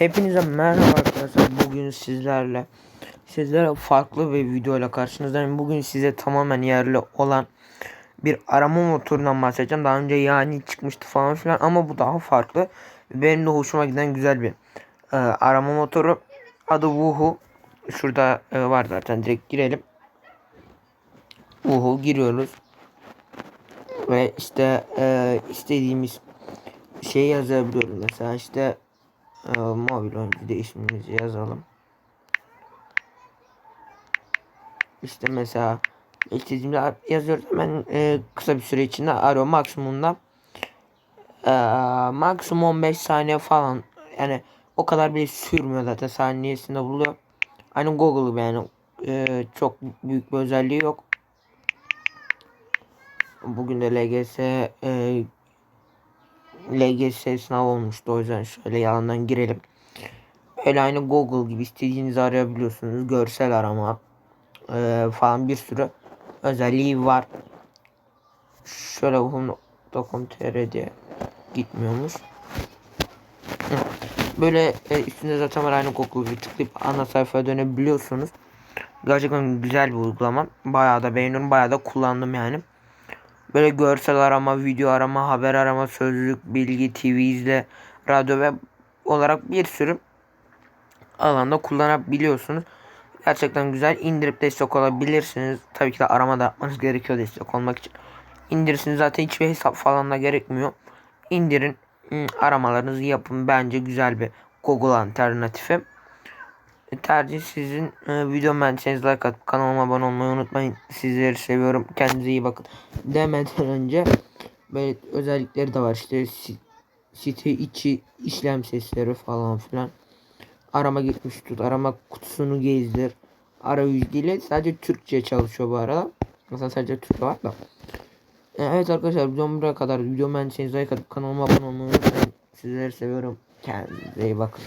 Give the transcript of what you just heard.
Hepinize merhaba arkadaşlar. Bugün sizlerle sizlere farklı bir videoyla karşınızdayım. Bugün size tamamen yerli olan bir arama motorundan bahsedeceğim. Daha önce yani çıkmıştı falan filan ama bu daha farklı. Benim de hoşuma giden güzel bir e, arama motoru. Adı Woohoo. Şurada e, var zaten direkt girelim. Woohoo giriyoruz. Ve işte e, istediğimiz şey yazabiliyoruz. Mesela işte e, mobil oyuncu da ismimizi yazalım. İşte mesela istediğimde yazıyoruz hemen e, kısa bir süre içinde arıyor maksimumda e, maksimum 15 saniye falan yani o kadar bile sürmüyor zaten saniyesinde buluyor. Aynı Google gibi yani e, çok büyük bir özelliği yok. Bugün de LGS e, LGS sınav olmuştu o yüzden şöyle yalandan girelim. Öyle aynı Google gibi istediğinizi arayabiliyorsunuz. Görsel arama e, falan bir sürü özelliği var. Şöyle home.com.tr diye gitmiyormuş. Böyle e, üstünde zaten var aynı Google gibi tıklayıp ana sayfaya dönebiliyorsunuz. Gerçekten güzel bir uygulama. Bayağı da beğeniyorum. Bayağı da kullandım yani. Böyle görsel arama, video arama, haber arama, sözlük, bilgi, TV izle, radyo ve olarak bir sürü alanda kullanabiliyorsunuz. Gerçekten güzel. İndirip destek olabilirsiniz. Tabii ki de arama da yapmanız gerekiyor destek olmak için. İndirirsiniz zaten hiçbir hesap falan da gerekmiyor. İndirin, ım, aramalarınızı yapın. Bence güzel bir Google alternatifi. E, Tercih sizin. Ee, videomu beğendiyseniz like atıp kanalıma abone olmayı unutmayın. Sizleri seviyorum. Kendinize iyi bakın. Demeden önce böyle özellikleri de var. İşte si- site içi işlem sesleri falan filan. Arama gitmiş tut. Arama kutusunu gezdir. Arayüz dili sadece Türkçe çalışıyor bu arada. Mesela sadece Türkçe var da. Ee, Evet arkadaşlar videom buraya kadar. Videomu beğendiyseniz like atıp kanalıma abone olmayı unutmayın. Sizleri seviyorum. Kendinize iyi bakın.